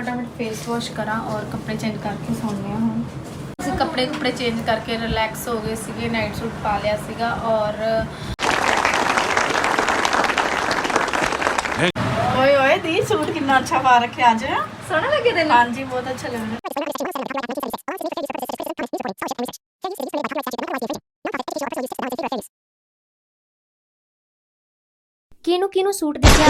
ਫਟਾਫਟ face wash ਕਰਾਂ ਔਰ ਕੱਪੜੇ ਚੇਂਜ ਕਰਕੇ ਸੌਂਦੇ ਹਾਂ ਹੁਣ। ਅਸੀਂ ਕੱਪੜੇ ਕੁਪੜੇ ਚੇਂਜ ਕਰਕੇ ਰਿਲੈਕਸ ਹੋ ਗਏ ਸੀਗੇ ਨਾਈਟ ਸੂਟ ਪਾ ਲਿਆ ਸੀਗਾ ਔਰ ਓਏ ਓਏ ਦੀ ਸੂਟ ਕਿੰਨਾ ਅੱਛਾ ਪਾ ਰੱਖਿਆ ਅੱਜ। ਸੋਹਣਾ ਲੱਗੇ ਤੈਨੂੰ? ਹਾਂਜੀ ਬਹੁਤ ਅੱਛਾ ਲੱਗ ਰਿਹਾ। ਕਿਹਨੂੰ ਕਿਹਨੂੰ ਸੂਟ ਦਿਖਿਆ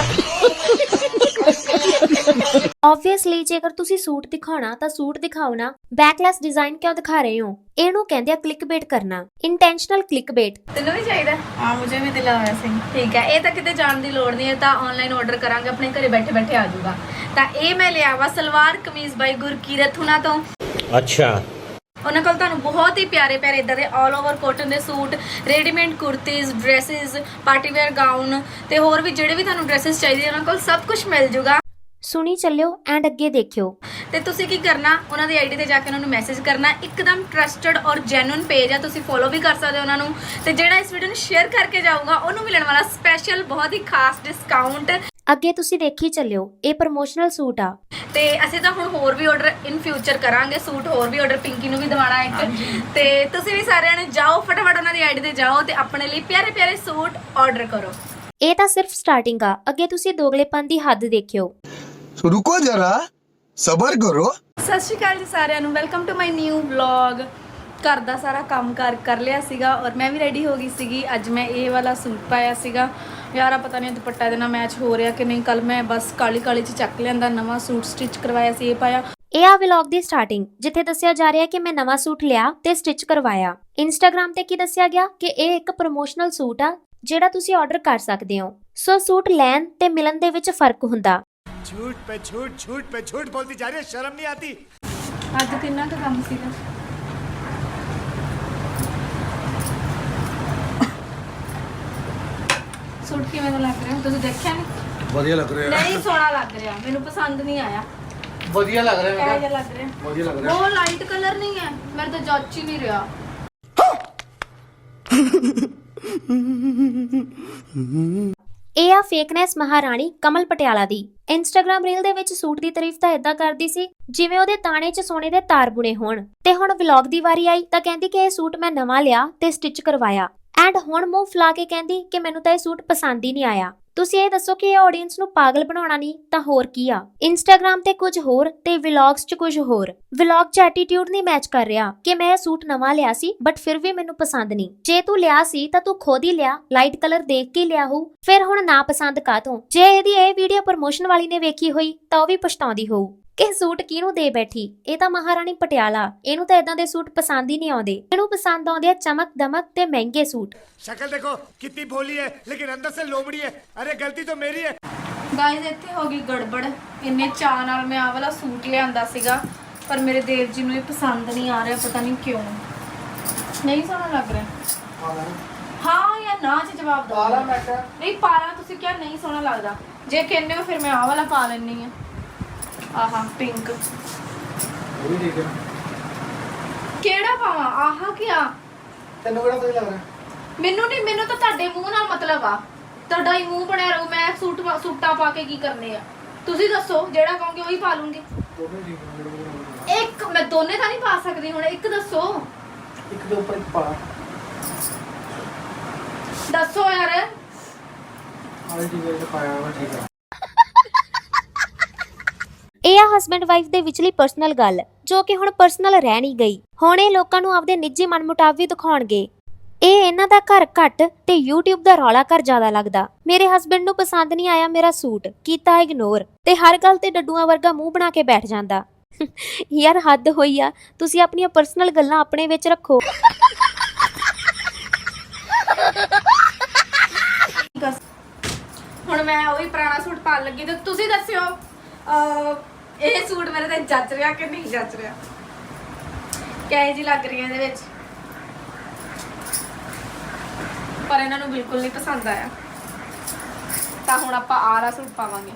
ਆਬਵੀਅਸਲੀ ਜੇਕਰ ਤੁਸੀਂ ਸੂਟ ਦਿਖਾਉਣਾ ਤਾਂ ਸੂਟ ਦਿਖਾਓ ਨਾ। ਬੈਕਲੈਸ ਡਿਜ਼ਾਈਨ ਕਿਉਂ ਦਿਖਾ ਰਹੇ ਹੋ? ਇਹਨੂੰ ਕਹਿੰਦੇ ਆ ਕਲਿੱਕਬੇਟ ਕਰਨਾ। ਇੰਟੈਂਸ਼ਨਲ ਕਲਿੱਕਬੇਟ ਤੈਨੂੰ ਵੀ ਚਾਹੀਦਾ? ਹਾਂ ਮੈਨੂੰ ਵੀ ਦਿਲਾ ਸੀ। ਠੀਕ ਹੈ ਇਹ ਤਾਂ ਕਿਤੇ ਜਾਣ ਦੀ ਲੋੜ ਨਹੀਂ ਹੈ ਤਾਂ ਆਨਲਾਈਨ ਆਰਡਰ ਕਰਾਂਗੇ ਆਪਣੇ ਘਰੇ ਬੈਠੇ ਬੈਠੇ ਆ ਜਾਊਗਾ। ਤਾਂ ਇਹ ਮੈਂ ਲਿਆ ਵਾ ਸਲਵਾਰ ਕਮੀਜ਼ ਬਾਈ ਗੁਰਕੀਰਤ ਹੁਣਾ ਤੋਂ। ਅੱਛਾ। ਉਹਨਾਂ ਕੋਲ ਤੁਹਾਨੂੰ ਬਹੁਤ ਹੀ ਪਿਆਰੇ ਪਿਆਰੇ ਇਦਾਂ ਦੇ 올 ਓਵਰ ਕੋਟਨ ਦੇ suit readymade kurtis dresses party wear gown ਤੇ ਹੋਰ ਵੀ ਜਿਹੜੇ ਵੀ ਤੁਹਾਨੂੰ ਡਰੈਸਸ ਚਾਹੀਦੇ ਉਹਨਾਂ ਕੋਲ ਸਭ ਕੁਝ ਮਿਲ ਜੂਗਾ। ਸੁਣੀ ਚੱਲਿਓ ਐਂਡ ਅੱਗੇ ਦੇਖਿਓ। ਤੇ ਤੁਸੀਂ ਕੀ ਕਰਨਾ? ਉਹਨਾਂ ਦੀ ਆਈਡੀ ਤੇ ਜਾ ਕੇ ਉਹਨਾਂ ਨੂੰ ਮੈਸੇਜ ਕਰਨਾ। ਇੱਕਦਮ ਟਰਸਟਡ ਔਰ ਜੈਨੂਇਨ ਪੇਜ ਆ। ਤੁਸੀਂ ਫੋਲੋ ਵੀ ਕਰ ਸਕਦੇ ਹੋ ਉਹਨਾਂ ਨੂੰ। ਤੇ ਜਿਹੜਾ ਇਸ ਵੀਡੀਓ ਨੂੰ ਸ਼ੇਅਰ ਕਰਕੇ ਜਾਊਗਾ ਉਹਨੂੰ ਮਿਲਣ ਵਾਲਾ ਸਪੈਸ਼ਲ ਬਹੁਤ ਹੀ ਖਾਸ ਡਿਸਕਾਊਂਟ ਅੱਗੇ ਤੁਸੀਂ ਦੇਖੀ ਚੱਲਿਓ ਇਹ ਪ੍ਰੋਮੋਸ਼ਨਲ ਸੂਟ ਆ। ਤੇ ਅਸੀਂ ਤਾਂ ਹੁਣ ਹੋਰ ਵੀ ਆਰਡਰ ਇਨ ਫਿਊਚਰ ਕਰਾਂਗੇ। ਸੂਟ ਹੋਰ ਵੀ ਆਰਡਰ ਪਿੰਕੀ ਨੂੰ ਵੀ ਦਿਵਾਣਾ ਇੱਕ। ਤੇ ਤੁਸੀਂ ਵੀ ਸਾਰਿਆਂ ਨੇ ਜਾਓ ਫਟਾਫਟ ਉਹਨਾਂ ਦੀ ਆਈਡੀ ਤੇ ਜਾਓ ਤੇ ਆਪਣੇ ਲਈ ਪਿਆਰੇ ਪਿਆਰੇ ਸੂਟ ਆਰਡਰ ਕਰੋ। ਇਹ ਤਾਂ ਸਿਰਫ ਸਟਾਰਟਿੰਗ ਆ। ਅੱਗੇ ਤੁਸੀਂ ਦੋਗਲੇਪਨ ਦੀ ਹੱਦ ਦੇਖਿਓ। ਸੋ ਰੁਕੋ ਜਰਾ ਸਬਰ ਕਰੋ ਸਤਿ ਸ਼੍ਰੀ ਅਕਾਲ ਜੀ ਸਾਰਿਆਂ ਨੂੰ welcome to my new vlog ਘਰ ਦਾ ਸਾਰਾ ਕੰਮ ਕਰ ਕਰ ਲਿਆ ਸੀਗਾ ਔਰ ਮੈਂ ਵੀ ਰੈਡੀ ਹੋ ਗਈ ਸੀਗੀ ਅੱਜ ਮੈਂ ਇਹ ਵਾਲਾ ਸੂਟ ਪਾਇਆ ਸੀਗਾ ਯਾਰ ਆ ਪਤਾ ਨਹੀਂ ਦੁਪੱਟਾ ਇਹਦੇ ਨਾਲ ਮੈਚ ਹੋ ਰਿਹਾ ਕਿ ਨਹੀਂ ਕੱਲ ਮੈਂ ਬਸ ਕਾਲੀ ਕਾਲੀ ਚ ਚੱਕ ਲਿਆਂਦਾ ਨਵਾਂ ਸੂਟ ਸਟਿਚ ਕਰਵਾਇਆ ਸੀ ਇਹ ਪਾਇਆ ਇਹ ਆ ਵਲੌਗ ਦੀ ਸਟਾਰਟਿੰਗ ਜਿੱਥੇ ਦੱਸਿਆ ਜਾ ਰਿਹਾ ਕਿ ਮੈਂ ਨਵਾਂ ਸੂਟ ਲਿਆ ਤੇ ਸਟਿਚ ਕਰਵਾਇਆ ਇੰਸਟਾਗ੍ਰam ਤੇ ਕੀ ਦੱਸਿਆ ਗਿਆ ਕਿ ਇਹ ਇੱਕ ਪ੍ਰੋਮੋਸ਼ਨਲ ਸੂਟ ਆ ਜਿਹੜਾ ਤੁਸੀਂ ਆਰਡਰ ਕਰ ਸਕਦੇ ਹੋ ਸੋ ਸੂਟ ਲੈਣ ਤੇ ਮਿਲਣ ਦੇ ਵਿੱਚ ਫ਼ਰਕ ਹੁੰਦਾ झूठ पे झूठ झूठ पे झूठ बोलती जा रही है शर्म नहीं आती ਅੱਜ ਕਿੰਨਾ ਕੁ ਕੰਮ ਸੀਗਾ ਸੂਟ ਕਿਵੇਂ ਦਾ ਲੱਗ ਰਿਹਾ ਤੁਸੀਂ ਦੇਖਿਆ ਨਹੀਂ ਵਧੀਆ ਲੱਗ ਰਿਹਾ ਨਹੀਂ ਸੋਹਣਾ ਲੱਗ ਰਿਹਾ ਮੈਨੂੰ ਪਸੰਦ ਨਹੀਂ ਆਇਆ ਵਧੀਆ ਲੱਗ ਰਿਹਾ ਕਿਹੋ ਜਿਹਾ ਲੱਗ ਰਿਹਾ ਵਧੀਆ ਲੱਗ ਰਿਹਾ ਉਹ ਲਾਈਟ ਕਲਰ ਨਹੀਂ ਹੈ ਮੇਰੇ ਤਾਂ ਜੱਚ ਹੀ ਨਹੀਂ ਰਿਹਾ ਇਹ ਆ ਫੇਕਨੈਸ ਮਹਾਰਾਣੀ ਕਮਲ ਪਟਿਆਲਾ ਦੀ ਇੰਸਟਾਗ੍ਰam ਰੀਲ ਦੇ ਵਿੱਚ ਸੂਟ ਦੀ ਤਾਰੀਫ ਤਾਂ ਇਦਾਂ ਕਰਦੀ ਸੀ, ਜਿਵੇਂ ਉਹਦੇ ਤਾਣੇ 'ਚ ਸੋਨੇ ਦੇ ਤਾਰ ਬੁਣੇ ਹੋਣ। ਤੇ ਹੁਣ ਵਲੌਗ ਦੀ ਵਾਰੀ ਆਈ ਤਾਂ ਕਹਿੰਦੀ ਕਿ ਇਹ ਸੂਟ ਮੈਂ ਨਵਾਂ ਲਿਆ ਤੇ ਸਟਿਚ ਕਰਵਾਇਆ। ਐਂਡ ਹੁਣ ਮੂੰਹ ਫੁਲਾ ਕੇ ਕਹਿੰਦੀ ਕਿ ਮੈਨੂੰ ਤਾਂ ਇਹ ਸੂਟ ਪਸੰਦ ਹੀ ਨਹੀਂ ਆਇਆ। ਤੁਸੀਂ ਇਹ ਦੱਸੋ ਕਿ ਇਹ ਆਡੀਅנס ਨੂੰ ਪਾਗਲ ਬਣਾਉਣਾ ਨਹੀਂ, ਤਾਂ ਹੋਰ ਕੀ ਆ? ਇੰਸਟਾਗ੍ਰam ਤੇ ਕੁਝ ਹੋਰ ਤੇ ਵਲੌਗਸ 'ਚ ਕੁਝ ਹੋਰ। ਵਲੌਗ 'ਚ ਐਟੀਟਿਊਡ ਨਹੀਂ ਮੈਚ ਕਰ ਰਿਹਾ ਕਿ ਮੈਂ ਇਹ ਸੂਟ ਨਵਾਂ ਲਿਆ ਸੀ ਬਟ ਫਿਰ ਵੀ ਮੈਨੂੰ ਪਸੰਦ ਨਹੀਂ। ਜੇ ਤੂੰ ਲਿਆ ਸੀ, ਤਾਂ ਤੂੰ ਖੁਦ ਹੀ ਲਿਆ ਲਾਈਟ ਕਲਰ ਦੇਖ ਕੇ ਲਿਆ ਹੋ ਫਿਰ ਹੁਣ ਨਾ ਪਸੰਦ ਕਾਤੋਂ ਜੇ ਇਹਦੀ ਇਹ ਵੀਡੀਓ ਪ੍ਰਮੋਸ਼ਨ ਵਾਲੀ ਨੇ ਵੇਖੀ ਹੋਈ, ਤਾਂ ਉਹ ਵੀ ਪਛਤਾਉਂਦੀ ਹੋਊ। ਕਿ ਸੂਟ ਕਿਹਨੂੰ ਦੇ ਬੈਠੀ? ਇਹ ਤਾਂ ਮਹਾਰਾਣੀ ਪਟਿਆਲਾ। ਇਹਨੂੰ ਤਾਂ ਇਦਾਂ ਦੇ ਸੂਟ ਪਸੰਦ ਹੀ ਨਹੀਂ ਆਉਂਦੇ। ਇਹਨੂੰ ਪਸੰਦ ਆਉਂਦੇ ਆ ਚਮਕ ਦਮਕ ਤੇ ਮਹਿੰਗੇ ਸੂਟ। ਸ਼ਕਲ ਦੇਖੋ ਕਿੰਨੀ ਭੋਲੀ ਹੈ ਲੇਕਿਨ ਅੰਦਰ ਸੇ ਲੋਮੜੀ ਹੈ। ਅਰੇ ਗਲਤੀ ਤਾਂ ਮੇਰੀ ਹੈ। ਗਾਇਜ਼ ਇੱਥੇ ਹੋ ਗਈ ਗੜਬੜ। ਇੰਨੇ ਚਾਹ ਨਾਲ ਮੈਂ ਆਹ ਵਾਲਾ ਸੂਟ ਲਿਆਂਦਾ ਸੀਗਾ ਪਰ ਮੇਰੇ ਦੇਵ ਜੀ ਨੂੰ ਇਹ ਪਸੰਦ ਨਹੀਂ ਆ ਰਿਹਾ ਪਤਾ ਨਹੀਂ ਕਿਉਂ। ਨਹੀਂ ਸੋਹਣਾ ਲੱਗ ਰਿਹਾ। ਹਾਂ ਜਾਂ ਨਾ ਚ ਜਵਾਬ ਦਿਓ ਨਹੀਂ ਪਾਲਾ ਤੁਸੀਂ ਕਿਹਾ ਨਹੀਂ ਸੋਹਣਾ ਲੱਗਦਾ। ਜੇ ਕਹਿੰਦੇ ਹੋ ਫਿਰ ਮੈਂ ਆਹ ਵਾਲਾ ਪਾ ਲੈਣੀ ਆ ਆਹਾ ਪਿੰਕ ਉਹ ਵੀ ਠੀਕ ਹੈ ਕਿਹੜਾ ਪਾਵਾਂ? ਆਹਾ ਕਿਆ ਤੈਨੂੰ ਕਿਹੜਾ ਸਹੀ ਲੱਗ ਰਿਹਾ? ਮੈਨੂੰ ਨਹੀਂ ਮੈਨੂੰ ਤਾਂ ਤੁਹਾਡੇ ਮੂੰਹ ਨਾਲ ਮਤਲਬ ਆ। ਤੁਹਾਡਾ ਹੀ ਮੂੰਹ ਬਣਿਆ ਰਹੂ ਮੈਂ ਸੂਟ ਪਾ- ਸੂਟਾਂ ਪਾ ਕੇ ਕੀ ਕਰਨੇ ਆ? ਤੁਸੀਂ ਦੱਸੋ ਜਿਹੜਾ ਕਹੋਗੇ ਉਹੀ ਪਾ ਲੂੰਗੀ। ਠੀਕ ਜਿਹੜੇ। ਇੱਕ ਮੈਂ ਦੋਨੇ ਤਾਂ ਨਹੀਂ ਪਾ ਸਕਦੀ ਹੁਣ ਇੱਕ ਦੱਸੋ। ਇੱਕ ਦੇ ਉੱਪਰ ਇੱਕ ਪਾ ਦੱਸੋ ਯਾਰ। ਆਲੇ ਠੀਕ ਹੈ ਜਿਹੜਾ ਪਾਇਆ ਹੋਇਆ ਠੀਕ ਹੈ ਇਹ ਆ ਹਸਬੰਡ ਵਾਈਫ ਦੇ ਵਿਚਲੀ ਪਰਸਨਲ ਗੱਲ, ਜੋ ਕਿ ਹੁਣ ਪਰਸਨਲ ਰਹਿ ਨਹੀਂ ਗਈ। ਹੁਣ ਇਹ ਲੋਕਾਂ ਨੂੰ ਆਪਦੇ ਨਿੱਜੀ ਮਨਮੁਟਾਵ ਵੀ ਦਿਖਾਉਣਗੇ। ਇਹ ਇਹਨਾਂ ਦਾ ਘਰ ਘੱਟ ਤੇ YouTube ਦਾ ਰੌਲਾ ਘਰ ਜ਼ਿਆਦਾ ਲੱਗਦਾ। ਮੇਰੇ ਹਸਬੰਡ ਨੂੰ ਪਸੰਦ ਨਹੀਂ ਆਇਆ ਮੇਰਾ ਸੂਟ, ਕੀਤਾ ਇਗਨੋਰ ਤੇ ਹਰ ਗੱਲ ਤੇ ਡੱਡੂਆਂ ਵਰਗਾ ਮੂੰਹ ਬਣਾ ਕੇ ਬੈਠ ਜਾਂਦਾ। ਯਾਰ ਹੱਦ ਹੋਈ ਆ, ਤੁਸੀਂ ਆਪਣੀਆਂ ਪਰਸਨਲ ਗੱਲਾਂ ਆਪਣੇ ਵਿੱਚ ਰੱਖੋ। ਹੁਣ ਮੈਂ ਉਹੀ ਪੁਰਾਣਾ ਸੂਟ ਪਾਣ ਲੱਗੀ, ਤੇ ਤੁਸੀਂ ਦੱਸਿਓ ਇਹ ਸੂਟ ਮੇਰੇ ਤੇ ਜੱਚ ਰਿਹਾ ਕਿ ਨਹੀਂ ਜੱਚ ਰਿਹਾ? ਕਿਹੋ ਜੀ ਲੱਗ ਰਹੀ ਹੈ ਇਹਦੇ ਵਿੱਚ? ਪਰ ਇਹਨਾਂ ਨੂੰ ਬਿਲਕੁਲ ਨਹੀਂ ਪਸੰਦ ਆਇਆ। ਤਾਂ ਹੁਣ ਆਪਾਂ ਆਹ ਸੂਟ ਪਾਵਾਂਗੇ।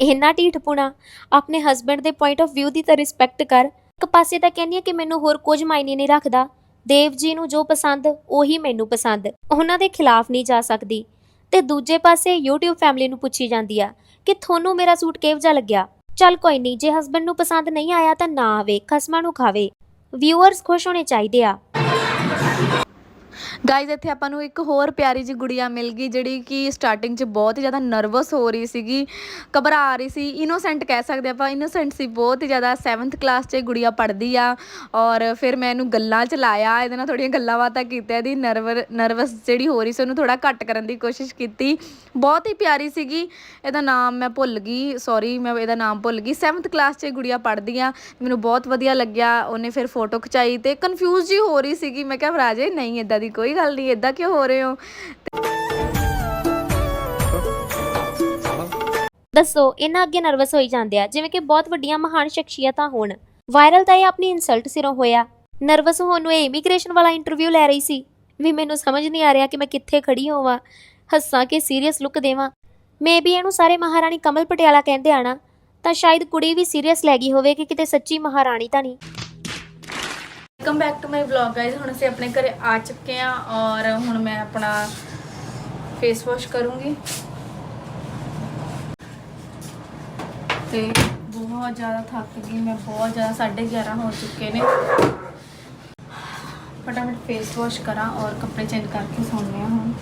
ਇੰਨਾ ਢੀਠਪੁਣਾ ਆਪਣੇ ਹਸਬੰਡ ਦੇ ਪੁਆਇੰਟ ਆਫ View ਦੀ ਤਾਂ ਰਿਸਪੈਕਟ ਕਰ। ਇੱਕ ਪਾਸੇ ਤਾਂ ਕਹਿੰਦੀ ਆ ਕਿ ਮੈਨੂੰ ਹੋਰ ਕੁਝ ਮਾਇਨੇ ਨਹੀਂ ਰੱਖਦਾ। ਦੇਵ ਜੀ ਨੂੰ ਜੋ ਪਸੰਦ, ਉਹੀ ਮੈਨੂੰ ਪਸੰਦ। ਉਹਨਾਂ ਦੇ ਖਿਲਾਫ ਨਹੀਂ ਜਾ ਸਕਦੀ। ਤੇ ਦੂਜੇ ਪਾਸੇ YouTube ਫੈਮਿਲੀ ਨੂੰ ਪੁੱਛੀ ਜਾਂਦੀ ਆ ਕਿ ਤੁਹਾਨੂੰ ਮੇਰਾ ਸੂਟ ਕਿਹੋ ਜਿਹਾ ਲੱਗਿਆ? ਚੱਲ ਕੋਈ ਨਹੀਂ, ਜੇ ਹਸਬੰਡ ਨੂੰ ਪਸੰਦ ਨਹੀਂ ਆਇਆ ਤਾਂ ਨਾ ਆਵੇ ਖਸਮਾਂ ਨੂੰ ਖਾਵੇ। ਵਿਊਅਰਸ ਖੁਸ਼ ਹੋਣੇ ਚਾਹੀਦੇ ਆ। ਗਾਇਜ਼ ਇੱਥੇ ਆਪਾਂ ਨੂੰ ਇੱਕ ਹੋਰ ਪਿਆਰੀ ਜਿਹੀ ਗੁੜੀਆ ਮਿਲ ਗਈ, ਜਿਹੜੀ ਕਿ ਸਟਾਰਟਿੰਗ 'ਚ ਬਹੁਤ ਹੀ ਜ਼ਿਆਦਾ ਨਰਵਸ ਹੋ ਰਹੀ ਸੀਗੀ, ਘਬਰਾ ਰਹੀ ਸੀ ਇਨੋਸੈਂਟ ਕਹਿ ਸਕਦੇ ਆਪਾਂ ਇਨੋਸੈਂਟ ਸੀ, ਬਹੁਤ ਹੀ ਜ਼ਿਆਦਾ 7th ਕਲਾਸ 'ਚ ਇਹ ਗੁੜੀਆ ਪੜ੍ਹਦੀ ਆ, ਔਰ ਫਿਰ ਮੈਂ ਇਹਨੂੰ ਗੱਲਾਂ 'ਚ ਲਾਇਆ, ਇਹਦੇ ਨਾਲ ਥੋੜੀਆਂ ਗੱਲਾਂ ਬਾਤਾਂ ਕੀਤੀਆਂ, ਇਹਦੀ ਨਰਵਰ ਨਰਵਸ ਜਿਹੜੀ ਹੋ ਰਹੀ ਸੀ, ਉਹਨੂੰ ਥੋੜਾ ਘੱਟ ਕਰਨ ਦੀ ਕੋਸ਼ਿਸ਼ ਕੀਤੀ, ਬਹੁਤ ਹੀ ਪਿਆਰੀ ਸੀਗੀ, ਇਹਦਾ ਨਾਮ ਮੈਂ ਭੁੱਲ ਗਈ ਸੌਰੀ ਮੈਂ ਇਹਦਾ ਨਾਮ ਭੁੱਲ ਗਈ 7th ਕਲਾਸ 'ਚ ਇਹ ਗੁੜੀਆ ਪੜ੍ਹਦੀ ਆ, ਮੈਨੂੰ ਬਹੁਤ ਵਧੀਆ ਲੱਗਿਆ, ਉਹਨੇ ਫਿਰ ਫੋਟੋ ਖਿਚਾਈ ਤੇ ਕਨਫਿਊਜ਼ ਜੀ ਹੋ ਰਹੀ ਸੀਗੀ, ਮੈਂ ਕਿਹਾ ਰਾਜੇ ਨਹੀਂ ਇਦਾਂ ਦੀ ਕੋਈ ਗੱਲ ਨਹੀਂ ਇਦਾਂ ਕਿਉਂ ਹੋ ਰਹੇ ਹੋ? ਦੱਸੋ, ਇਹਨਾਂ ਅੱਗੇ ਨਰਵਸ ਹੋਈ ਜਾਂਦੇ ਆ, ਜਿਵੇਂ ਕਿ ਬਹੁਤ ਵੱਡੀਆਂ ਮਹਾਨ ਸ਼ਖਸੀਅਤਾਂ ਹੋਣ। ਵਾਇਰਲ ਤਾਂ ਇਹ ਆਪਣੀ ਇਨਸਲਟ ਸਿਰੋਂ ਹੋਇਆ। ਨਰਵਸ ਹੋਣ ਨੂੰ ਇਹ ਇਮੀਗ੍ਰੇਸ਼ਨ ਵਾਲਾ ਇੰਟਰਵਿਊ ਲੈ ਰਹੀ ਸੀ। ਵੀ ਮੈਨੂੰ ਸਮਝ ਨਹੀਂ ਆ ਰਿਹਾ ਕਿ ਮੈਂ ਕਿੱਥੇ ਖੜੀ ਹੋਵਾਂ, ਹੱਸਾਂ ਕੇ ਸੀਰੀਅਸ ਲੁੱਕ ਦੇਵਾਂ। ਮੇਬੀ ਇਹਨੂੰ ਸਾਰੇ ਮਹਾਰਾਣੀ ਕਮਲ ਪਟਿਆਲਾ ਕਹਿੰਦੇ ਆਣਾ ਤਾਂ ਸ਼ਾਇਦ ਕੁੜੀ ਵੀ ਸੀਰੀਅਸ ਲੈ ਗਈ ਹੋਵੇ ਕਿ ਕਿਤੇ ਸੱਚੀ ਮਹਾਰਾਣੀ ਤਾਂ ਨਹੀਂ। Welcome back to my vlog guys ਹੁਣ ਅਸੀਂ ਆਪਣੇ ਘਰੇ ਆ ਚੁੱਕੇ ਆ ਔਰ ਹੁਣ ਮੈਂ ਆਪਣਾ ਫੇਸ ਵਾਸ਼ ਕਰੂੰਗੀ। ਤੇ ਬਹੁਤ ਜ਼ਿਆਦਾ ਥੱਕ ਗਈ ਮੈਂ, ਬਹੁਤ ਜ਼ਿਆਦਾ 11:30 ਹੋ ਚੁੱਕੇ ਨੇ। ਫਟਾਫਟ ਫੇਸ ਵਾਸ਼ ਕਰਾਂ ਔਰ ਕੱਪੜੇ ਚੇਂਜ ਕਰਕੇ ਸੌਂਦੇ ਆ ਹੁਣ।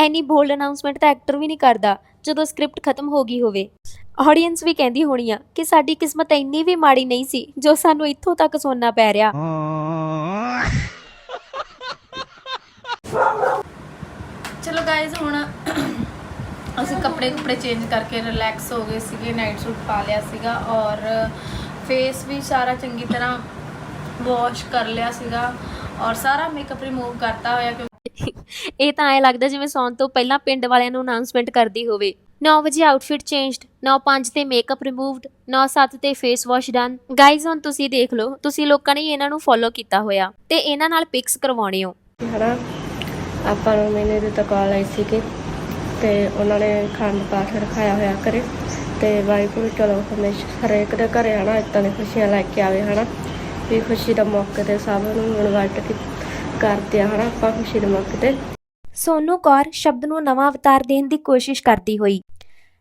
ਐਨੀ ਬੋਲਡ ਅਨਾਉਂਸਮੈਂਟ ਤਾਂ ਐਕਟਰ ਵੀ ਨਹੀਂ ਕਰਦਾ। ਜਦੋਂ ਸਕ੍ਰਿਪਟ ਖਤਮ ਹੋ ਗਈ ਹੋਵੇ। ਆਡੀਅנס ਵੀ ਕਹਿੰਦੀ ਹੋਣੀ ਆ ਕਿ ਸਾਡੀ ਕਿਸਮਤ ਇੰਨੀ ਵੀ ਮਾੜੀ ਨਹੀਂ ਸੀ ਜੋ ਸਾਨੂੰ ਇੱਥੋਂ ਤੱਕ ਸੁਣਨਾ ਪੈ ਰਿਹਾ। ਚਲੋ ਗਾਇਜ਼ ਹੁਣ ਅਸੀਂ ਕੱਪੜੇ ਕੁਪੜੇ ਚੇਂਜ ਕਰਕੇ ਰਿਲੈਕਸ ਹੋ ਗਏ ਸੀਗੇ ਨਾਈਟ ਸੂਟ ਪਾ ਲਿਆ ਸੀਗਾ ਔਰ ਫੇਸ ਵੀ ਸਾਰਾ ਚੰਗੀ ਤਰ੍ਹਾਂ ਵਾਸ਼ ਕਰ ਲਿਆ ਸੀਗਾ ਔਰ ਸਾਰਾ ਮੇਕਅਪ ਰਿਮੂਵ ਕਰਤਾ ਹੋਇਆ ਕਿਉਂਕਿ ਇਹ ਤਾਂ ਐ ਲੱਗਦਾ ਜਿਵੇਂ ਸੌਣ ਤੋਂ ਪਹਿਲਾਂ ਪਿੰਡ ਵਾਲਿਆਂ ਨੂੰ ਅਨਾਉਂਸਮੈਂਟ ਕਰਦੀ ਹੋਵੇ। 9 ਵਜੇ ਆਊਟਫਿਟ ਚੇਂਜਡ 9:05 ਤੇ ਮੇਕਅਪ ਰਿਮੂਵਡ 9:07 ਤੇ ਫੇਸ ਵਾਸ਼ ਡਨ ਗਾਇਜ਼ ਹੁਣ ਤੁਸੀਂ ਦੇਖ ਲਓ, ਤੁਸੀਂ ਲੋਕਾਂ ਨੇ ਇਹਨਾਂ ਨੂੰ ਫੋਲੋ ਕੀਤਾ ਹੋਇਆ ਤੇ ਇਹਨਾਂ ਨਾਲ ਪਿਕਸ ਕਰਵਾਉਣੇ ਹੋ। ਹਨਾ, ਆਪਾਂ ਨੂੰ ਮੈਨੇ ਦੇ ਕਾਲ ਆਈ ਸੀ ਕਿ ਤੇ ਉਹਨਾਂ ਨੇ ਖੰਡ ਪਾਠ ਰਖਾਇਆ ਹੋਇਆ ਕਰੇ ਤੇ ਵਾਹਿਗੁਰੂ ਚਲੋ ਹਮੇਸ਼ਾ ਹਰੇਕ ਦੇ ਘਰੇ ਹਨਾ ਇਦਾਂ ਦੀ ਖੁਸ਼ੀਆਂ ਲੈ ਕੇ ਆਵੇ ਹਨਾ, ਵੀ ਖੁਸ਼ੀ ਦਾ ਮੌਕੇ ਤੇ ਸਭ ਨੂੰ ਕੇ ਕਰਦੇ ਆ ਹਨਾ, ਆਪਾਂ ਖੁਸ਼ੀ ਦੇ ਮੌਕੇ ਤੇ। ਸੋਨੂ ਕੌਰ ਸ਼ਬਦ ਨੂੰ ਨਵਾਂ ਅਵਤਾਰ ਦੇਣ ਦੀ ਕੋਸ਼ਿਸ਼ ਕਰਦੀ ਹੋਈ।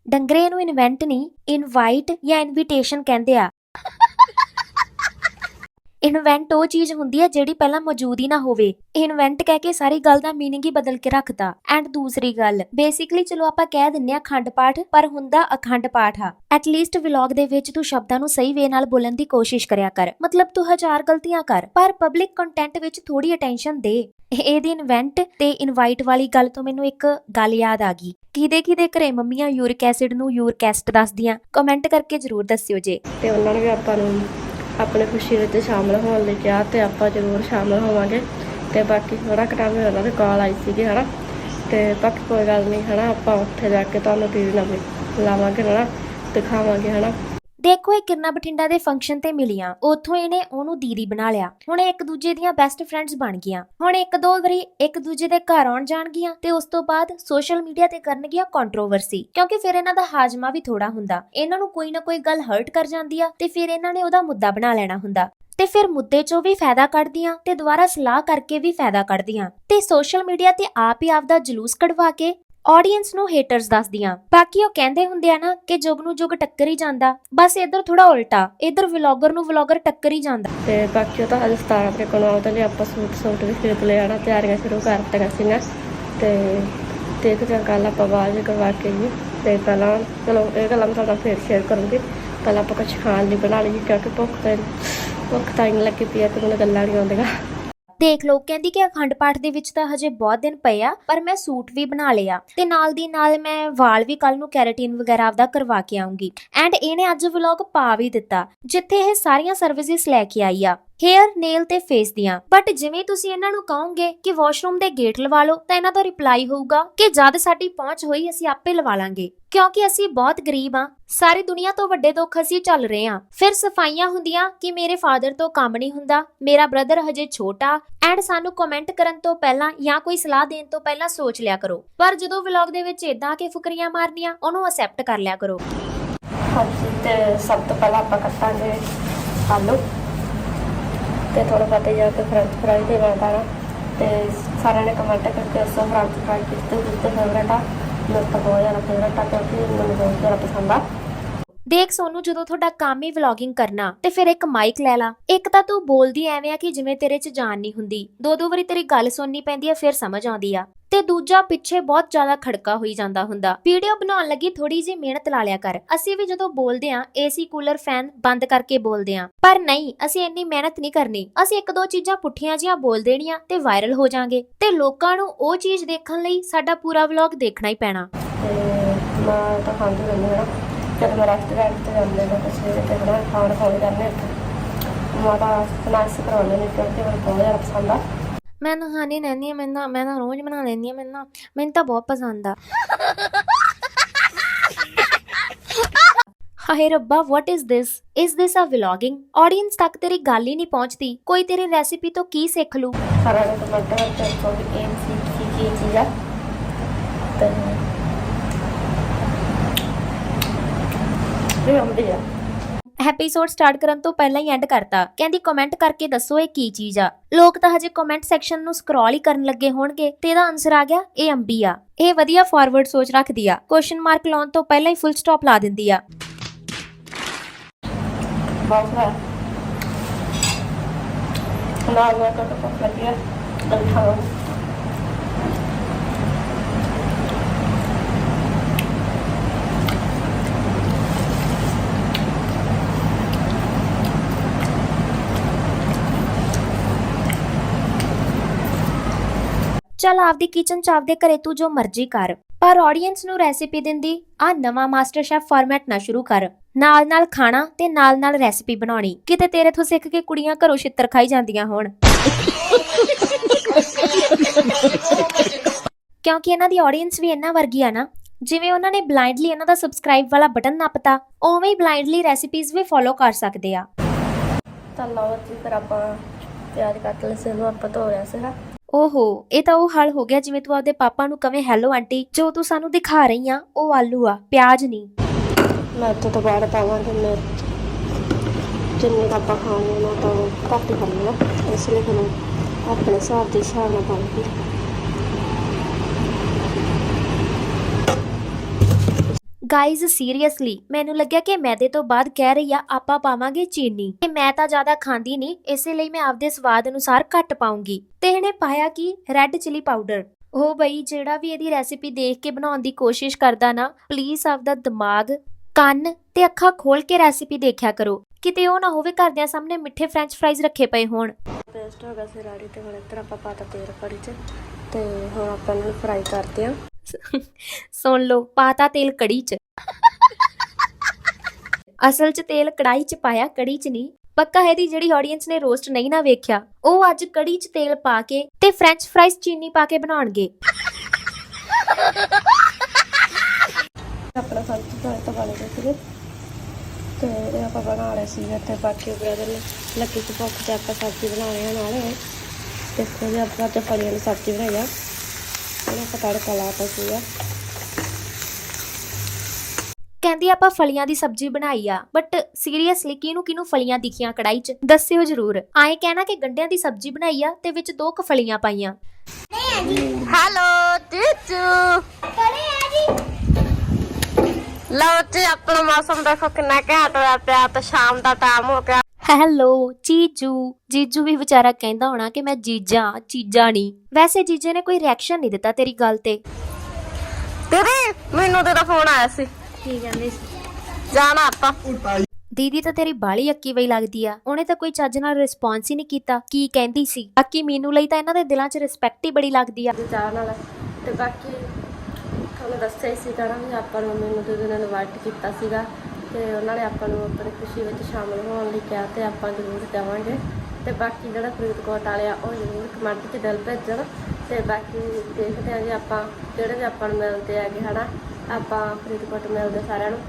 ਡੰਗਰੇ ਨੂੰ ਇਨਵੈਂਟ ਨਹੀਂ ਇਨਵਾਈਟ ਜਾਂ ਇਨਵੀਟੇਸ਼ਨ ਕਹਿੰਦੇ ਆ। ਇਨਵੈਂਟ ਉਹ ਚੀਜ਼ ਹੁੰਦੀ ਹੈ ਜਿਹੜੀ ਪਹਿਲਾਂ ਮੌਜੂਦ ਹੀ ਨਾ ਹੋਵੇ ਇਨਵੈਂਟ ਕਹਿ ਕੇ ਸਾਰੀ ਗੱਲ ਦਾ मीनिंग ਹੀ ਬਦਲ ਕੇ ਰੱਖਤਾ ਐਂਡ ਦੂਸਰੀ ਗੱਲ ਬੇਸਿਕਲੀ ਚਲੋ ਆਪਾਂ ਕਹਿ ਦਿੰਨੇ ਆ ਖੰਡ ਪਾਠ ਪਰ ਹੁੰਦਾ ਅਖੰਡ ਪਾਠ ਆ ਐਟ ਲੀਸਟ ਵਲੌਗ ਦੇ ਵਿੱਚ ਤੂੰ ਸ਼ਬਦਾਂ ਨੂੰ ਸਹੀ ਵੇ ਨਾਲ ਬੋਲਣ ਦੀ ਕੋਸ਼ਿਸ਼ ਕਰਿਆ ਕਰ ਮਤਲਬ ਤੂੰ ਹਜ਼ਾਰ ਗਲਤੀਆਂ ਕਰ ਪਰ ਪਬਲਿਕ ਕੰਟੈਂਟ ਵਿੱਚ ਥੋੜੀ ਅਟੈਂਸ਼ਨ ਦੇ ਇਹਦੀ ਇਨਵੈਂਟ ਤੇ ਇਨਵਾਈਟ ਵਾਲੀ ਗੱਲ ਤੋਂ ਮੈਨੂੰ ਇੱਕ ਗੱਲ ਯਾਦ ਆ ਗਈ ਕਿਹਦੇ ਕਿਹਦੇ ਘਰੇ ਮੰਮੀਆਂ ਯੂਰਿਕ ਐਸਿਡ ਨੂੰ ਯੂਰਿਕ ਐਸਿਡ ਦੱਸਦੀਆਂ ਕਮੈਂਟ ਕਰਕੇ ਜਰੂਰ ਦੱਸਿਓ ਜੇ ਤੇ ਉਹਨਾਂ ਨੇ ਵੀ ਆਪਾਂ ਨੂੰ ਆਪਣੇ ਖੁਸ਼ੀ ਵਿੱਚ ਸ਼ਾਮਲ ਹੋਣ ਲਈ ਕਿਹਾ ਤੇ ਆਪਾਂ ਜ਼ਰੂਰ ਸ਼ਾਮਲ ਹੋਵਾਂਗੇ। ਤੇ ਬਾਕੀ ਥੋੜਾ ਟਾਈਮ ਉਹਨਾਂ ਦੇ ਕਾਲ ਆਈ ਸੀਗੀ, ਹਨਾ? ਤੇ ਬਾਕੀ ਕੋਈ ਗੱਲ ਨਹੀਂ, ਹਨਾ? ਆਪਾਂ ਉੱਥੇ ਜਾ ਕੇ ਤੁਹਾਨੂੰ ਵੀਡੀਓ ਨਾਲ ਲਾਵਾਂਗੇ, ਹਨਾ? ਦਿਖਾਵਾਂਗੇ, ਹਨਾ? ਦੇਖੋ ਇਹ ਕਿਰਨਾ ਬਠਿੰਡਾ ਦੇ ਫੰਕਸ਼ਨ ਤੇ ਮਿਲੀਆਂ। ਉੱਥੋਂ ਇਹਨੇ ਉਹਨੂੰ ਦੀਦੀ ਬਣਾ ਲਿਆ। ਹੁਣ ਇੱਕ ਦੂਜੇ ਦੀਆਂ ਬੈਸਟ ਫਰੈਂਡਸ ਬਣ ਗਈਆਂ। ਹੁਣ ਇੱਕ ਦੋ ਵਾਰੀ ਇੱਕ ਦੂਜੇ ਦੇ ਘਰ ਆਉਣ ਜਾਣਗੀਆਂ ਤੇ ਉਸ ਤੋਂ ਬਾਅਦ ਸੋਸ਼ਲ ਮੀਡੀਆ ਤੇ ਕਰਨਗੀਆਂ ਕੰਟਰੋਵਰਸੀ ਕਿਉਂਕਿ ਫਿਰ ਇਹਨਾਂ ਦਾ ਹਾਜਮਾ ਵੀ ਥੋੜਾ ਹੁੰਦਾ। ਇਹਨਾਂ ਨੂੰ ਕੋਈ ਨਾ ਕੋਈ ਗੱਲ ਹਰਟ ਕਰ ਜਾਂਦੀ ਆ ਤੇ ਫਿਰ ਇਹਨਾਂ ਨੇ ਉਹਦਾ ਮੁੱਦਾ ਬਣਾ ਲੈਣਾ ਹੁੰਦਾ। ਤੇ ਫਿਰ ਮੁੱਦੇ 'ਚੋਂ ਵੀ ਫਾਇਦਾ ਕੱਢਦੀਆਂ ਤੇ ਦੁਬਾਰਾ ਸਲਾਹ ਕਰਕੇ ਵੀ ਫਾਇਦਾ ਕੱਢਦੀਆਂ। ਤੇ ਸੋਸ਼ਲ ਮੀਡੀਆ ਤੇ ਆਪ ਹੀ ਆਪਦਾ ਜਲੂਸ ਕਢਵਾ ਕੇ ਆਡੀਅנס ਨੂੰ ਹੇਟਰਸ ਦੱਸਦੀਆਂ। ਬਾਕੀ ਉਹ ਕਹਿੰਦੇ ਹੁੰਦੇ ਆ ਨਾ ਕਿ ਜੁਗ ਨੂੰ ਜੁਗ ਟੱਕਰ ਹੀ ਜਾਂਦਾ। ਬਸ ਇੱਧਰ ਥੋੜਾ ਉਲਟਾ, ਇੱਧਰ ਵਲੌਗਰ ਨੂੰ ਵਲੌਗਰ ਟੱਕਰ ਹੀ ਜਾਂਦਾ। ਤੇ ਬਾਕੀ ਉਹ ਤਾਂ ਹਜੇ 17 ਤਰੀਕ ਨੂੰ ਉਹਦੇ ਲਈ ਆਪਾਂ ਸੂਟ ਸੂਟ ਵੀ ਖਰੀਦ ਲਿਆ ਤਿਆਰੀਆਂ ਸ਼ੁਰੂ ਕਰ ਦਿੱਤੀਆਂ ਸੀਗੀਆਂ ਤੇ ਦੇਖਦੇ ਹਾਂ ਕੱਲ ਆਪਾਂ ਬਾਅਦ ਕਰਵਾ ਕੇ ਜੀ ਤੇ ਪਹਿਲਾਂ ਚਲੋ ਇਹ ਗੱਲਾਂ ਮੈਂ ਤੁਹਾਡਾ ਫੇਰ ਸ਼ੇਅਰ ਕਰੂੰਗੀ। ਪਹਿਲਾਂ ਆਪਾਂ ਕੁਝ ਖਾਣ ਲਈ ਬਣਾ ਲਈਏ, ਕਿਉਂਕਿ ਭੁੱਖ ਤਾਂ ਭੁੱਖ ਤਾਂ ਇੰਨੀ ਲੱਗੀ ਪਈ ਆ ਤੇ ਮੈਨੂੰ ਗੱਲਾਂ ਨਹੀਂ ਆਉਂਦੀਆਂ। ਦੇਖ ਲਓ, ਕਹਿੰਦੀ ਕਿ ਅਖੰਡ ਪਾਠ ਦੇ ਵਿੱਚ ਤਾਂ ਹਜੇ ਬਹੁਤ ਦਿਨ ਪਏ ਆ, ਪਰ ਮੈਂ ਸੂਟ ਵੀ ਬਣਾ ਲਿਆ। ਤੇ ਨਾਲ ਦੀ ਨਾਲ ਮੈਂ ਵਾਲ ਵੀ ਕੱਲ ਨੂੰ ਕੈਰਾਟਿਨ ਵਗੈਰਾ ਆਪਦਾ ਕਰਵਾ ਕੇ ਆਉਂਗੀ ਐਂਡ ਇਹਨੇ ਅੱਜ ਵਲੌਗ ਪਾ ਵੀ ਦਿੱਤਾ, ਜਿੱਥੇ ਇਹ ਸਾਰੀਆਂ ਸਰਵਿਸਿਜ਼ ਲੈ ਕੇ ਆਈ ਆ। ਹੇਅਰ, ਨੇਲ ਤੇ ਫੇਸ ਦੀਆਂ। ਬਟ ਜਿਵੇਂ ਤੁਸੀਂ ਇਹਨਾਂ ਨੂੰ ਕਹੋਗੇ ਕਿ ਵਾਸ਼ਰੂਮ ਦੇ ਗੇਟ ਲਵਾ ਲਓ, ਤਾਂ ਇਹਨਾਂ ਦਾ ਰਿਪਲਾਈ ਹੋਊਗਾ ਕਿ ਜਦ ਸਾਡੀ ਪਹੁੰਚ ਹੋਈ, ਅਸੀਂ ਆਪੇ ਲਵਾ ਲਾਂਗੇ। ਕਿਉਂਕਿ ਅਸੀਂ ਬਹੁਤ ਗਰੀਬ ਆ ਸਾਰੀ ਦੁਨੀਆ ਤੋਂ ਵੱਡੇ ਦੁੱਖ ਅਸੀਂ ਚੱਲ ਰਹੇ ਆ ਫਿਰ ਸਫਾਈਆਂ ਹੁੰਦੀਆਂ ਕਿ ਮੇਰੇ ਫਾਦਰ ਤੋਂ ਕੰਮ ਨਹੀਂ ਹੁੰਦਾ, ਮੇਰਾ ਬ੍ਰਦਰ ਹਜੇ ਛੋਟਾ ਐਂਡ ਸਾਨੂੰ ਕਮੈਂਟ ਕਰਨ ਤੋਂ ਪਹਿਲਾਂ ਜਾਂ ਕੋਈ ਸਲਾਹ ਦੇਣ ਤੋਂ ਪਹਿਲਾਂ ਸੋਚ ਲਿਆ ਕਰੋ। ਪਰ ਜਦੋਂ ਵਲੌਗ ਦੇ ਵਿੱਚ ਇਦਾਂ ਕਿ ਫੁਕਰੀਆਂ ਮਾਰਨੀਆਂ, ਉਹਨੂੰ ਅਸੈਪਟ ਕਰ ਲਿਆ ਕਰੋ। ਹਾਂਜੀ, ਤੇ ਸਭ ਤੋਂ ਪਹਿਲਾਂ ਆਪਾਂ ਕੱਟਾਂਗੇ ਆਲੂ। ਤੇ ਥੋੜਾ ਪਤਾ ਜਾ ਕੇ ਫਰੈਂਚ ਫਰਾਈ ਦੇ ਨਾਲ ਪਾਣਾ ਤੇ ਸਾਰਿਆਂ ਨੇ ਕਮੈਂਟ ਕਰਕੇ ਦੱਸੋ ਫਰੈਂਚ ਫਰਾਈ ਕਿਸ ਤੋਂ ਕਿਸ ਤੋਂ ਫੇਵਰਟ ਆ। ਮੇਰੇ ਤਾਂ ਬਹੁਤ ਜ਼ਿਆਦਾ ਫੇਵਰਟ ਆ, ਕਿਉਂਕਿ ਮੈਨੂੰ ਬਹੁਤ ਜ਼ਿਆਦਾ ਪਸੰਦ ਆ। ਦੇਖ ਸੋਨੂੰ, ਜਦੋਂ ਤੁਹਾਡਾ ਕੰਮ ਹੀ ਵਲੌਗਿੰਗ ਕਰਨਾ, ਤੇ ਫਿਰ ਇੱਕ ਮਾਈਕ ਲੈ ਲਾ। ਇੱਕ ਤਾਂ ਤੂੰ ਬੋਲਦੀ ਐਵੇਂ ਆ ਕਿ ਜਿਵੇਂ ਤੇਰੇ 'ਚ ਜਾਨ ਨਹੀਂ ਹੁੰਦੀ। ਦੋ ਦੋ ਵਾਰੀ ਤੇਰੀ ਗੱਲ ਸੁਣਨੀ ਪੈਂਦੀ ਆ, ਫਿਰ ਸਮਝ ਆਉਂਦੀ ਆ। ਤੇ ਦੂਜਾ ਪਿੱਛੇ ਬਹੁਤ ਜ਼ਿਆਦਾ ਖੜਕਾ ਹੋਈ ਜਾਂਦਾ ਹੁੰਦਾ। ਵੀਡੀਓ ਬਣਾਉਣ ਲੱਗੀ ਥੋੜੀ ਜਿਹੀ ਮਿਹਨਤ ਲਾ ਲਿਆ ਕਰ। ਅਸੀਂ ਵੀ ਜਦੋਂ ਬੋਲਦੇ ਆ, ਏਸੀ, ਕੂਲਰ, ਫੈਨ ਬੰਦ ਕਰਕੇ ਬੋਲਦੇ ਆ। ਪਰ ਨਹੀਂ, ਅਸੀਂ ਇੰਨੀ ਮਿਹਨਤ ਨਹੀਂ ਕਰਨੀ। ਅਸੀਂ ਇੱਕ ਦੋ ਚੀਜ਼ਾਂ ਪੁੱਠੀਆਂ ਜੀਆਂ ਬੋਲ ਦੇਣੀਆਂ ਤੇ ਵਾਇਰਲ ਹੋ ਜਾਾਂਗੇ। ਤੇ ਲੋਕਾਂ ਨੂੰ ਉਹ ਚੀਜ਼ ਦੇਖਣ ਲਈ ਸਾਡਾ ਪੂਰਾ ਵਲੌਗ ਦੇਖਣਾ ਹੀ ਪੈਣਾ। ਤੇ ਮੈਂ ਤਾਂ ਖਾਂਦੀ ਰਹਿੰਦੀ ਹਾਂ। ਜਦ ਮੈਂ ਰੈਸਟੋਰੈਂਟ ਤੇ ਜਾਂਦੇ ਹਾਂ ਤਾਂ ਸਵੇਰੇ ਤੇ ਬਣਾ ਖਾਣ ਖਾਣੇ ਕਰਨੇ ਉੱਥੇ ਮੈਂ ਤਾਂ ਸਨੈਕਸ ਕਰਾਉਂਦੇ ਨੇ ਕਿਉਂਕਿ ਮੈਨੂੰ ਬਹੁਤ ਜ਼ਿਆਦਾ ਪਸੰਦ ਆ ਮੈਂ ਨਹਾਣੀ ਰਹਿੰਦੀ ਆ ਮੈਂ ਨਾ ਮੈਂ ਰੋਜ਼ ਬਣਾ ਲੈਂਦੀ ਆ ਮੈਨੂੰ ਨਾ ਮੈਨੂੰ ਤਾਂ ਬਹੁਤ ਪਸੰਦ ਆ ਹਾਏ ਰੱਬਾ what is this is this a vlogging audience ਤੱਕ ਤੇਰੀ ਗੱਲ ਹੀ ਨਹੀਂ ਪਹੁੰਚਦੀ ਕੋਈ ਤੇਰੀ ਰੈਸਿਪੀ ਤੋਂ ਕੀ ਸਿੱਖ ਲੂ ਸਾਰਾ ਟਮਾਟਰ ਤੇ ਤੋਂ ਵੀ ਇਹ ਸੀ ਕੀ ਕੀ ਚੀਜ਼ ਆ ਤੇ ਇਹ ਹੁੰਦੀ ਆ। ਐਪੀਸੋਡ ਸਟਾਰਟ ਕਰਨ ਤੋਂ ਪਹਿਲਾਂ ਹੀ ਐਂਡ ਕਰਤਾ। ਕਹਿੰਦੀ ਕਮੈਂਟ ਕਰਕੇ ਦੱਸੋ ਇਹ ਕੀ ਚੀਜ਼ ਆ। ਲੋਕ ਤਾਂ ਹਜੇ ਕਮੈਂਟ ਸੈਕਸ਼ਨ ਨੂੰ ਸਕਰੋਲ ਹੀ ਕਰਨ ਲੱਗੇ ਹੋਣਗੇ ਤੇ ਇਹਦਾ ਆਨਸਰ ਆ ਗਿਆ ਇਹ ਅੰਬੀ ਆ। ਇਹ ਵਧੀਆ ਫਾਰਵਰਡ ਸੋਚ ਰੱਖਦੀ ਆ। ਕੁਐਸਚਨ ਮਾਰਕ ਲਾਉਣ ਤੋਂ ਪਹਿਲਾਂ ਹੀ ਫੁੱਲ ਸਟਾਪ ਲਾ ਦਿੰਦੀ ਆ। ਹੈ ਲੱਗਿਆ। ਅੱਛਾ ਚੱਲ ਆਪਦੀ ਕਿਚਨ ਚ ਆਪਦੇ ਘਰੇ ਤੂੰ ਜੋ ਮਰਜ਼ੀ ਕਰ। ਪਰ ਆਡੀਅנס ਨੂੰ ਰੈਸਿਪੀ ਦਿੰਦੀ ਆ ਨਵਾਂ ਮਾਸਟਰ ਸ਼ੈਫ ਫਾਰਮੈਟ ਨਾ ਸ਼ੁਰੂ ਕਰ। ਨਾਲ ਨਾਲ ਖਾਣਾ ਤੇ ਨਾਲ ਨਾਲ ਰੈਸਿਪੀ ਬਣਾਉਣੀ। ਕਿਤੇ ਤੇਰੇ ਤੋਂ ਸਿੱਖ ਕੇ ਕੁੜੀਆਂ ਘਰੋਂ ਛਿੱਤਰ ਖਾਈ ਜਾਂਦੀਆਂ ਹੋਣ। ਕਿਉਂਕਿ ਇਹਨਾਂ ਦੀ ਆਡੀਅנס ਵੀ ਇਹਨਾਂ ਵਰਗੀ ਆ ਨਾ। ਜਿਵੇਂ ਉਹਨਾਂ ਨੇ ਬਲਾਈਂਡਲੀ ਇਹਨਾਂ ਦਾ ਸਬਸਕ੍ਰਾਈਬ ਵਾਲਾ ਬਟਨ ਨੱਪਤਾ, ਉਵੇਂ ਹੀ ਬਲਾਈਂਡਲੀ ਰੈਸਿਪੀਜ਼ ਵੀ ਫੋਲੋ ਕਰ ਸਕਦੇ ਆ। ਤਾਂ ਲਓ ਜੀ, ਫਿਰ ਆਪਾਂ ਪਿਆਜ਼ ਕੱਟ ਲਏ ਸੀ ਨੂੰ ਆਪਾਂ ਧੋ ਰਿਆ ਸੀਗਾ। ਓਹੋ, ਇਹ ਤਾਂ ਉਹ ਹਾਲ ਹੋ ਗਿਆ ਜਿਵੇਂ ਤੂੰ ਆਪਦੇ ਪਾਪਾ ਨੂੰ ਕਵੇਂ, ਹੈਲੋ ਆਂਟੀ, ਜੋ ਤੂੰ ਸਾਨੂੰ ਦਿਖਾ ਰਹੀ ਆ, ਉਹ ਆਲੂ ਆ, ਪਿਆਜ਼ ਨਹੀਂ। ਮੈਂ ਇੱਥੇ ਤੋਂ ਬਾਅਦ ਪਾਵਾਂਗੇ, ਮੈਂ ਜਿੰਨੇ ਕੁ ਆਪਾਂ ਨਾ ਤਾਂ ਘੱਟ ਹੀ ਖਾਣੇ ਇਸ ਲਈ ਫਿਰ ਆਪਣੇ ਹਿਸਾਬ ਦੇ ਹਿਸਾਬ ਨਾਲ ਪਾਉਂਗੀ ਗਾਇਜ਼ ਸੀਰੀਅਸਲੀ ਮੈਨੂੰ ਲੱਗਿਆ ਕਿ ਮੈਦੇ ਤੋਂ ਬਾਅਦ ਕਹਿ ਰਹੀ ਆ, ਆਪਾਂ ਪਾਵਾਂਗੇ ਚੀਨੀ। ਤੇ ਮੈਂ ਤਾਂ ਜ਼ਿਆਦਾ ਖਾਂਦੀ ਨਹੀਂ, ਇਸੇ ਲਈ ਮੈਂ ਆਪਦੇ ਸਵਾਦ ਅਨੁਸਾਰ ਘੱਟ ਪਾਉਂਗੀ। ਤੇ ਇਹਨੇ ਪਾਇਆ ਕੀ? ਰੈੱਡ ਚਿਲੀ ਪਾਊਡਰ ਉਹ ਬਈ, ਜਿਹੜਾ ਵੀ ਇਹਦੀ ਰੈਸਿਪੀ ਦੇਖ ਕੇ ਬਣਾਉਣ ਦੀ ਕੋਸ਼ਿਸ਼ ਕਰਦਾ ਨਾ ਪਲੀਜ਼ ਆਪਦਾ ਦਿਮਾਗ, ਕੰਨ ਤੇ ਅੱਖਾਂ ਖੋਲ ਕੇ ਰੈਸਿਪੀ ਦੇਖਿਆ ਕਰੋ। ਕਿਤੇ ਉਹ ਨਾ ਹੋਵੇ ਘਰਦਿਆਂ ਸਾਹਮਣੇ ਮਿੱਠੇ ਫ੍ਰੈਂਚ ਫ੍ਰਾਈਜ਼ ਰੱਖੇ ਪਏ ਹੋਣ। ਪੇਸਟ ਹੋ ਗਿਆ ਸੀ ਰਾੜੀ ਤੇ, ਹੁਣ ਇੱਧਰ ਆਪਾਂ ਪਾਤਾ ਤੇਲ ਕੜੀ 'ਚ। ਤੇ ਹੁਣ ਆਪਾਂ ਇਹਨਾਂ ਫਰਾਈ ਕਰਦੇ ਆ। ਸੁਣ ਲਓ, ਪਾਤਾ ਤੇਲ ਕੜੀ 'ਚ। ਅਸਲ 'ਚ ਤੇਲ ਕੜਾਈ 'ਚ ਪਾਇਆ ਕੜੀ 'ਚ ਨਹੀਂ। ਪੱਕਾ ਇਹਦੀ ਜਿਹੜੀ ਆਡੀਅנס ਨੇ ਰੋਸਟ ਨਹੀਂ ਨਾ ਵੇਖਿਆ। ਉਹ ਅੱਜ ਕੜੀ 'ਚ ਤੇਲ ਪਾ ਕੇ ਤੇ ਫ੍ਰੈਂਚ ਫ੍ਰਾਈਜ਼ ਚੀਨੀ ਪਾ ਕੇ ਬਣਾਉਣਗੇ। ਆਪਣਾ ਸਬਜ਼ੀ ਬਣਾਏ ਤਾਂ ਬਣ ਗਏ ਸੀਗੇ। ਤੇ ਇਹ ਆਪਾਂ ਬਣਾ ਲਏ ਸੀ ਤੇ ਬਾਕੀ ਬ੍ਰਦਰ ਨੇ। ਲੱਕੀ ਦੀ ਭੁੱਖ ਤੇ ਆਪਾਂ ਸਬਜ਼ੀ ਬਣਾ ਰਹੇ ਹਾਂ ਨਾਲੇ। ਤੇ ਫਿਰ ਵੀ ਆਪਾਂ ਤੇ ਫਲੀਆਂ ਦੀ ਸਬਜ਼ੀ ਬਣਾਈ ਆ। ਇਹਨੂੰ ਆਪਾਂ ਤੜਕਾ ਲਾਤਾ ਸੀਗਾ। ਕਹਿੰਦੀ ਆਪਾਂ ਫਲੀਆਂ ਦੀ ਸਬਜ਼ੀ ਬਣਾਈ ਆ ਬਟ ਸੀਰੀਅਸਲੀ ਕਿਹਨੂੰ ਕਿਹਨੂੰ ਫਲੀਆਂ ਦਿਖੀਆਂ ਕੜਾਈ 'ਚ? ਦੱਸਿਓ ਜਰੂਰ। ਆਏ ਕਹਿਣਾ ਕਿ ਗੰਡਿਆਂ ਦੀ ਸਬਜ਼ੀ ਬਣਾਈ ਆ ਤੇ ਵਿੱਚ ਦੋ ਕੁ ਫਲੀਆਂ ਪਾਈਆਂ। ਹੈਲੋ ਚੀਚੂ। ਲਓ ਜੀ ਆਪਣਾ ਮੌਸਮ ਦੇਖੋ ਕਿੰਨਾ ਘਾਟ ਹੋਇਆ ਪਿਆ ਤੇ ਸ਼ਾਮ ਦਾ ਟਾਈਮ ਹੋ ਗਿਆ। ਹੈਲੋ ਜੀਜੂ। ਜੀਜੂ ਵੀ ਵਿਚਾਰਾ ਕਹਿੰਦਾ ਹੋਣਾ ਕਿ ਮੈਂ ਜੀਜਾ ਚੀਜਾ ਨਹੀਂ। ਵੈਸੇ ਜੀਜੇ ਨੇ ਕੋਈ ਰਿਐਕਸ਼ਨ ਨਹੀਂ ਦਿੱਤਾ ਤੇਰੀ ਗੱਲ ਤੇ। ਦੀਦੀ ਮੈਨੂੰ ਤੇਰਾ ਫੋਨ ਆਇਆ ਸੀ। ਕੀ ਕਹਿੰਦੇ ਸੀ? ਜਾਣਾ ਆਪਾਂ। ਦੀਦੀ ਤਾਂ ਤੇਰੀ ਬਾਲੀ ਅੱਕੀ ਵਈ ਲੱਗਦੀ ਆ। ਉਹਨੇ ਤਾਂ ਕੋਈ ਚੱਜ ਨਾਲ ਰਿਸਪੌਂਸ ਹੀ ਨਹੀਂ ਕੀਤਾ। ਕੀ ਕਹਿੰਦੀ ਸੀ? ਬਾਕੀ ਮੀਨੂ ਲਈ ਤਾਂ ਇਹਨਾਂ ਦੇ ਦਿਲਾਂ 'ਚ ਰਿਸਪੈਕਟ ਹੀ ਬੜੀ ਲੱਗਦੀ ਆ। ਚਾਹ ਨਾਲ ਤੇ ਬਾਕੀ ਤੁਹਾਨੂੰ ਦੱਸਿਆ ਹੀ ਨਾ ਵੀ ਆਪਾਂ ਨੂੰ ਮੈਨੂੰ ਤੇ ਉਹਨਾਂ ਨੇ ਇਨਵਾਈਟ ਕੀਤਾ ਸੀਗਾ। ਤੇ ਉਹਨਾਂ ਨੇ ਆਪਾਂ ਨੂੰ ਆਪਣੀ ਖੁਸ਼ੀ ਵਿੱਚ ਸ਼ਾਮਲ ਹੋਣ ਲਈ ਕਿਹਾ ਤੇ ਆਪਾਂ ਜ਼ਰੂਰ ਜਾਵਾਂਗੇ। ਤੇ ਬਾਕੀ ਜਿਹੜਾ ਫਰੀਦਕੋਟ ਵਾਲੇ ਆ, ਉਹ ਜ਼ਰੂਰ ਕਮੈਂਟ 'ਚ ਦਿਲ ਭੇਜਣ ਤੇ ਬਾਕੀ ਦੇਖਦੇ ਆ ਜੀ ਆਪਾਂ, ਜਿਹੜੇ ਵੀ ਆਪਾਂ ਨੂੰ ਮਿਲਦੇ ਹੈਗੇ, ਹਨਾ? ਆਪਾਂ ਫਰੀਦਕੋਟ ਮਿਲਦੇ ਸਾਰਿਆਂ ਨੂੰ।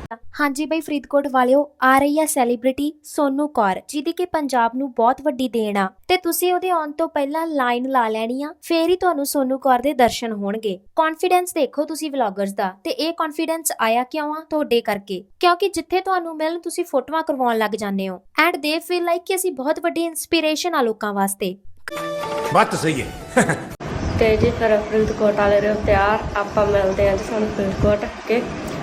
ਹਾਂਜੀ ਬਈ ਫਰੀਦਕੋਟ ਵਾਲਿਓ ਆ ਰਹੀ ਆ ਸੈਲੀਬ੍ਰਿਟੀ ਸੋਨੂ ਕੌਰ ਜਿਹਦੀ ਕਿ ਪੰਜਾਬ ਨੂੰ ਬਹੁਤ ਵੱਡੀ ਦੇਣ ਆ। ਤੇ ਤੁਸੀਂ ਉਹਦੇ ਆਉਣ ਤੋਂ ਪਹਿਲਾਂ ਲਾਈਨ ਲਾ ਲੈਣੀ ਆ ਫੇਰ ਹੀ ਤੁਹਾਨੂੰ ਸੋਨੂ ਕੌਰ ਦੇ ਦਰਸ਼ਨ ਹੋਣਗੇ। ਕੌਨਫੀਡੈਂਸ ਦੇਖੋ ਤੁਸੀਂ ਵਲੌਗਰਸ ਦਾ ਤੇ ਇਹ ਕੌਨਫੀਡੈਂਸ ਆਇਆ ਕਿਉਂ ਆ ਤੁਹਾਡੇ ਕਰਕੇ? ਕਿਉਂਕਿ ਜਿੱਥੇ ਤੁਹਾਨੂੰ ਮਿਲਣ ਤੁਸੀਂ ਫੋਟੋਆਂ ਕਰਵਾਉਣ ਲੱਗ ਜਾਂਦੇ ਹੋ। ਐਂਡ ਦੇ ਫੀਲ ਲਾਈਕ ਕਿ ਅਸੀਂ ਬਹੁਤ ਵੱਡੀ ਇਨਸਪੀਰੇਸ਼ਨ ਆ ਲੋਕਾਂ ਵਾਸਤੇ। ਬਾਤ ਸਹੀ ਹੈ। ਤੇ ਜੀ ਫਿਰ ਫਰੀਦਕੋਟ ਵਾਲੇ ਰਿਓ ਤਿਆਰ ਆਪਾਂ ਮਿਲਦੇ ਹਾਂ ਜੀ ਸਾਨੂੰ ਫਰੀਦਕੋਟ ਕੇ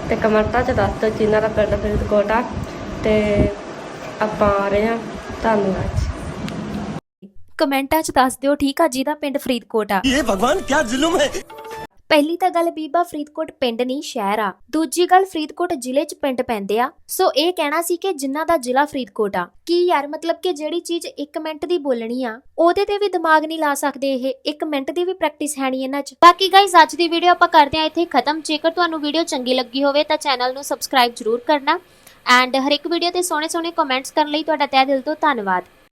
ਤੇ ਕਮੈਂਟਾਂ 'ਚ ਦੱਸ ਦਿਓ ਜਿਨ੍ਹਾਂ ਦਾ ਪਿੰਡ ਫਰੀਦਕੋਟ ਆ। ਤੇ ਆਪਾਂ ਆ ਰਹੇ ਹਾਂ ਧੰਨਵਾਦ ਕਮੈਂਟਾਂ 'ਚ ਦੱਸ ਦਿਓ ਠੀਕ ਆ ਜਿਹਦਾ ਪਿੰਡ ਫਰੀਦਕੋਟ ਆ। ਇਹ ਭਗਵਾਨ ਕੀ ਜ਼ੁਲਮ ਹੈ? ਪਹਿਲੀ ਤਾਂ ਗੱਲ ਬੀਬਾ ਫਰੀਦਕੋਟ ਪਿੰਡ ਨਹੀਂ, ਸ਼ਹਿਰ ਆ। ਦੂਜੀ ਗੱਲ ਫਰੀਦਕੋਟ ਜ਼ਿਲ੍ਹੇ 'ਚ ਪਿੰਡ ਪੈਂਦੇ ਆ। ਸੋ ਇਹ ਕਹਿਣਾ ਸੀ ਕਿ ਜਿਨ੍ਹਾਂ ਦਾ ਜ਼ਿਲ੍ਹਾ ਫਰੀਦਕੋਟ ਆ। ਕੀ ਯਾਰ, ਮਤਲਬ ਕਿ ਜਿਹੜੀ ਚੀਜ਼ 1 ਮਿੰਟ ਦੀ ਬੋਲਣੀ ਆ, ਉਹਦੇ ਤੇ ਵੀ ਦਿਮਾਗ ਨਹੀਂ ਲਾ ਸਕਦੇ ਇਹ। 1 ਮਿੰਟ ਦੀ ਵੀ ਪ੍ਰੈਕਟਿਸ ਹੈ ਨਹੀਂ ਇਹਨਾਂ 'ਚ। ਬਾਕੀ ਗਾਇਜ਼ ਅੱਜ ਦੀ ਵੀਡੀਓ ਆਪਾਂ ਕਰਦੇ ਆ ਇੱਥੇ ਖਤਮ। ਜੇਕਰ ਤੁਹਾਨੂੰ ਵੀਡੀਓ ਚੰਗੀ ਲੱਗੀ ਹੋਵੇ ਤਾਂ ਚੈਨਲ ਨੂੰ ਸਬਸਕ੍ਰਾਈਬ ਜ਼ਰੂਰ ਕਰਨਾ। ਐਂਡ ਹਰ ਇੱਕ ਵੀਡੀਓ ਤੇ ਸੋਹਣੇ ਸੋਹਣੇ ਕਮੈਂਟਸ ਕਰਨ ਲਈ ਤੁਹਾਡਾ ਤਹਿ ਦਿਲ ਤੋਂ ਧੰਨਵਾਦ।